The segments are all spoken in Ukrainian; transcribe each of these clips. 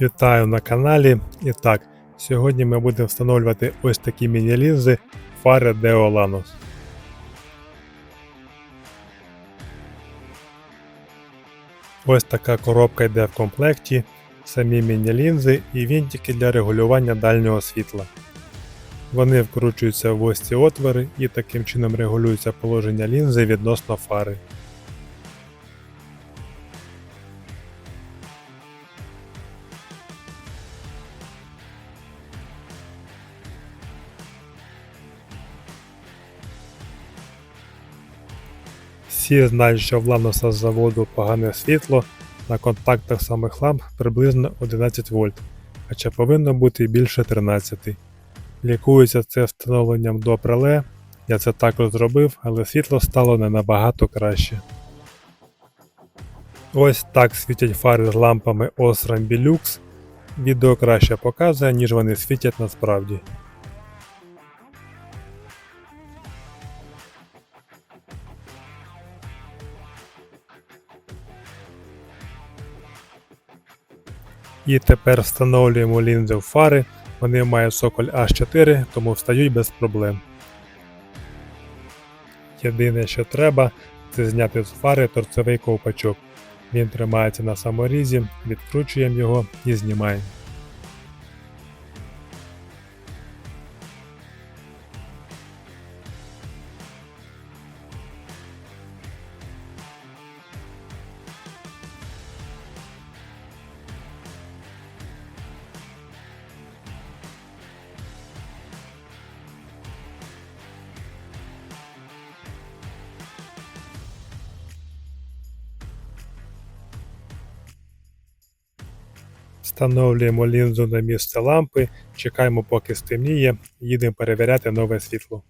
Вітаю на каналі. І так, сьогодні ми будемо встановлювати ось такі міні-лінзи фари Deolanus. Ось така коробка йде в комплекті, самі міні-лінзи і вінтики для регулювання дальнього світла. Вони вкручуються в ось ці отвори і таким чином регулюється положення лінзи відносно фари. Всі знають, що в Ланоса з заводу погане світло, на контактах самих ламп приблизно 11 вольт, хоча повинно бути більше 13. Лікується це встановленням до преле, я це також зробив, але світло стало не набагато краще. Ось так світять фари з лампами Osram Bilux. Відео краще показує, ніж вони світять насправді. І тепер встановлюємо лінзи в фари. Вони мають соколь H4, тому встають без проблем. Єдине, що треба, це зняти з фари торцевий ковпачок. Він тримається на саморізі, відкручуємо його і знімаємо. Встановлюємо лінзу на місце лампи, чекаємо поки стемніє, їдемо перевіряти нове світло.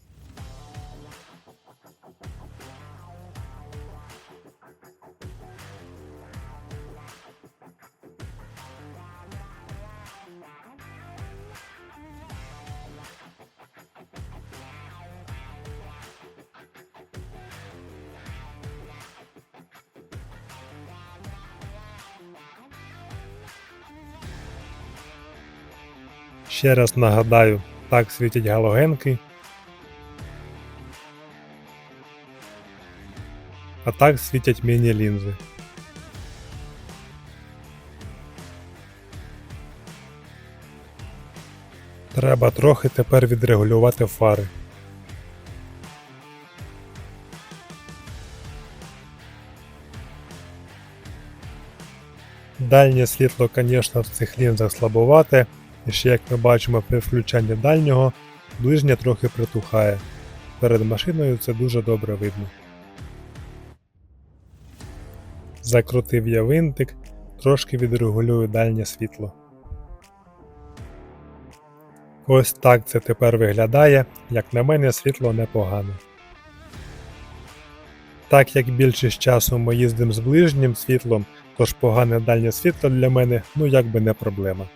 Ще раз нагадаю, так світять галогенки. А так світять міні-лінзи. Треба трохи тепер відрегулювати фари. Дальнє світло, звісно, в цих лінзах слабовате, і ще як ми бачимо при включанні дальнього, ближнє трохи притухає. Перед машиною це дуже добре видно. Закрутив я винтик, трошки відрегулюю дальнє світло. Ось так це тепер виглядає, як на мене світло непогане. Так як більшість часу ми їздимо з ближнім світлом, тож погане дальнє світло для мене ну якби не проблема.